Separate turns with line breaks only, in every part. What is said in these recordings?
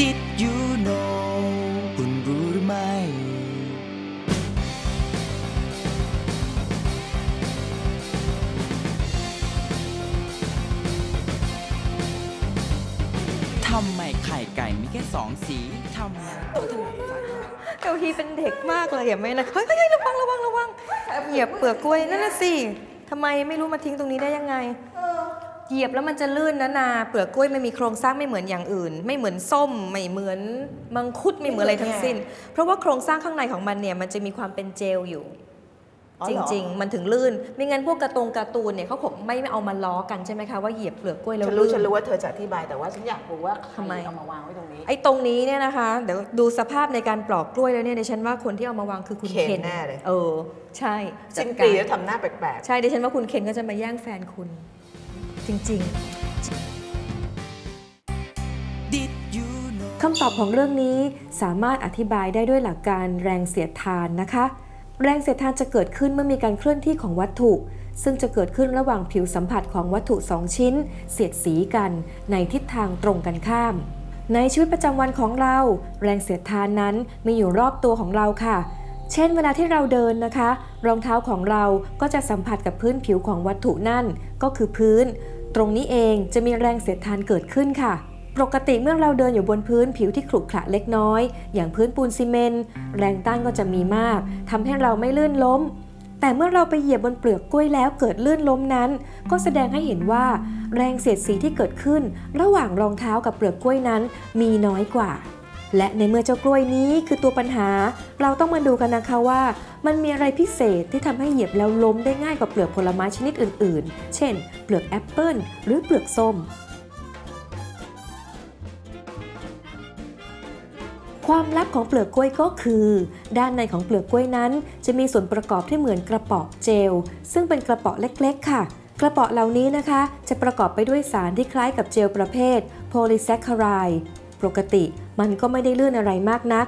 Did you know คุณรู้หรือไม่ ทำไมไข่ไก่มีแค่สองสีทำไมต้องทำไม
เกาทีเป็นเด็กมากเลยอย่าไม่นะเฮ้ยเฮ้ยเฮ้ยระวังระวังระวังเหยียบเปลือกกล้วยนั่นน่ะสิทำไมไม่รู้มาทิ้งตรงนี้ได้ยังไง เหยียบแล้วมันจะลื่นนะนา เปลือกกล้วยไม่มีโครงสร้างไม่เหมือนอย่างอื่น ไม่เหมือนส้ม ไม่เหมือนมังคุดไม่เหมือนอะไรทั้งสิ้น เพราะว่าโครงสร้างข้างในของมันเนี่ยมันจะมีความเป็นเจลอยู่
อ๋อ
จ
เหรอ
ริง ๆ มันถึงลื่น ไม่งั้นพวกการ์ตงการ์ตูนเนี่ยเขาคงไม่เอามาล้อกันใช่ไหมคะว่าเหยียบเปลือกกล้วยแล้ว
ฉันรู้
ลื่น
ฉันรู้ว่าเธอจะอธิบายแต่ว่าฉันอยากรู้ว่าใคร
ทำไม
เอามาวางไว้ตรงนี้
ไอ้ตรงนี้เนี่ยนะคะเดี๋ยวดูสภาพในการปลอกกล้วยแล้วเนี่ยดิฉันว่าคนที่เอามาวางคือคุณ
เคน
เคน
แน่เลย
เออ ใช่
สิ้น
จัด
ปี
การ
แล้วทำหน้าแปลก
ใช่ดิฉันว่าคุณเคนก็จะมาแย่งแฟนคุณ จริง
Did you know
ๆคำตอบของเรื่องนี้สามารถอธิบายได้ด้วยหลักการแรงเสียดทานนะคะ แรงเสียดทานจะเกิดขึ้นเมื่อมีการเคลื่อนที่ของวัตถุ ซึ่งจะเกิดขึ้นระหว่างผิวสัมผัสของวัตถุสองชิ้น เสียดสีกันในทิศทางตรงกันข้าม ในชีวิตประจำวันของเรา แรงเสียดทานนั้นมีอยู่รอบตัวของเราค่ะ เช่นเวลาที่เราเดินนะคะ รองเท้าของเราก็จะสัมผัสกับพื้นผิวของวัตถุนั่น ก็คือพื้น ตรงนี้เองจะมีแรงเสียดทานเกิดขึ้นค่ะ ปกติเมื่อเราเดินอยู่บนพื้นผิวที่ขรุขระเล็กน้อย อย่างพื้นปูนซีเมนต์แรงต้านก็จะมีมากทำให้เราไม่ลื่นล้ม แต่เมื่อเราไปเหยียบบนเปลือกกล้วยแล้วเกิดลื่นล้มนั้น ก็แสดงให้เห็นว่า แรงเสียดสีที่เกิดขึ้น ระหว่างรองเท้ากับเปลือกกล้วยนั้น มีน้อยกว่า และในเมื่อเจ้ากล้วยนี้คือตัวปัญหา เราต้องมาดูกันนะคะว่า มันมีอะไรพิเศษที่ทำให้เหยียบแล้วล้มได้ง่ายกว่าเปลือกผลไม้ชนิดอื่น ๆ เช่น เปลือกแอปเปิลหรือเปลือกส้ม ความลับของเปลือกกล้วยก็คือ ด้านในของเปลือกกล้วยนั้น จะมีส่วนประกอบที่เหมือนกระป๋องเจล ซึ่งเป็นกระป๋องเล็ก ๆ ค่ะกระป๋องเหล่านี้นะคะ จะประกอบไปด้วยสารที่คล้ายกับเจลประเภทโพลีแซคคาราย ปกติ มันก็ไม่ได้ลื่นอะไรมากนัก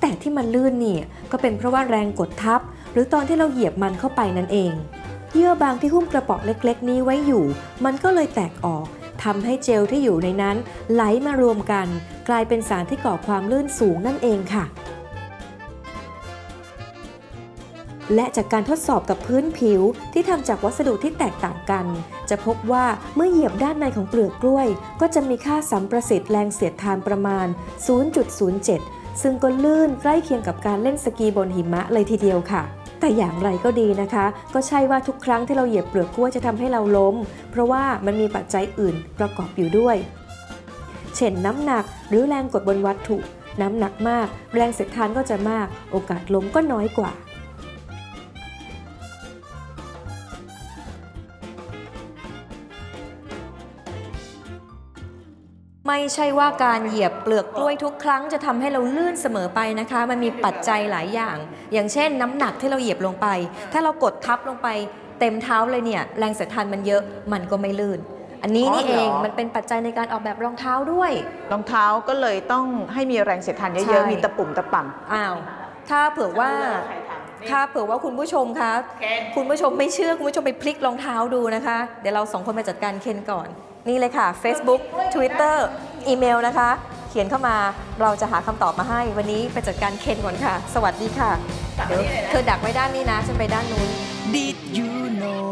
แต่ที่มันลื่นเนี่ยก็เป็นเพราะว่าแรงกดทับ หรือตอนที่เราเหยียบมันเข้าไปนั่นเอง เยื่อบางที่หุ้มกระป๋องเล็ก ๆ นี้ไว้อยู่ มันก็เลยแตกออกทำให้เจลที่อยู่ในนั้น ไหลมารวมกัน กลายเป็นสารที่ก่อความลื่นสูงนั่นเองค่ะ และจากการทดสอบกับพื้นผิวที่ทำจากวัสดุที่แตกต่างกัน จะพบว่าเมื่อเหยียบด้านในของเปลือกกล้วย ก็จะมีค่าสัมประสิทธิ์แรงเสียดทานประมาณ 0.07 ซึ่งก็ลื่นใกล้เคียงกับการเล่นสกีบนหิมะเลยทีเดียวค่ะแต่อย่างไรก็ดีนะคะ ก็ใช่ว่าทุกครั้งที่เราเหยียบเปลือกกล้วยจะทำให้เราล้ม เพราะว่ามันมีปัจจัยอื่นประกอบอยู่ด้วย เช่นน้ำหนักหรือแรงกดบนวัตถุ น้ำหนักมาก แรงเสียดทานก็จะมาก โอกาสล้มก็น้อยกว่า ไม่ใช่ว่าการเหยียบเปลือกกล้วยทุกครั้งจะทำให้เราลื่นเสมอไปนะคะ มันมีปัจจัยหลายอย่าง อย่างเช่น น้ำหนักที่เราเหยียบลงไป ถ้าเรากดทับลงไปเต็มเท้าเลยเนี่ยแรงเสียดทานมันเยอะมันก็ไม่ลื่น อันนี้นี่
อ๋อ
เอ
เหรอ
งมันเป็นปัจจัยในการออกแบบรองเท้าด้วย
ๆรองเท้าก็เลยต้องให้มีแรงเสียดทาน
ใช่
เยอะๆมีตะปุ่มตะป่ำ
อ้าวถ้าเผื่อว่าถ้าเผื่อว่าคุณผู้ชมคะคุณผู้ชมไม่เชื่อคุณผู้ชมไปพลิกรองเท้าดูนะคะ เดี๋ยวเราสองคนไปจัดการเคนก่อน นี่เลยค่ะ Facebook Twitter อีเมลนะคะ เขียนเข้ามาเราจะหาคำตอบมาให้ วันนี้ไปจัดการเคนก่อนค่ะ สวัสดีค่ะ เดี๋ยวเธอดักไว้ด้านนี้นะ ฉันไปด้านนู้น
Did you know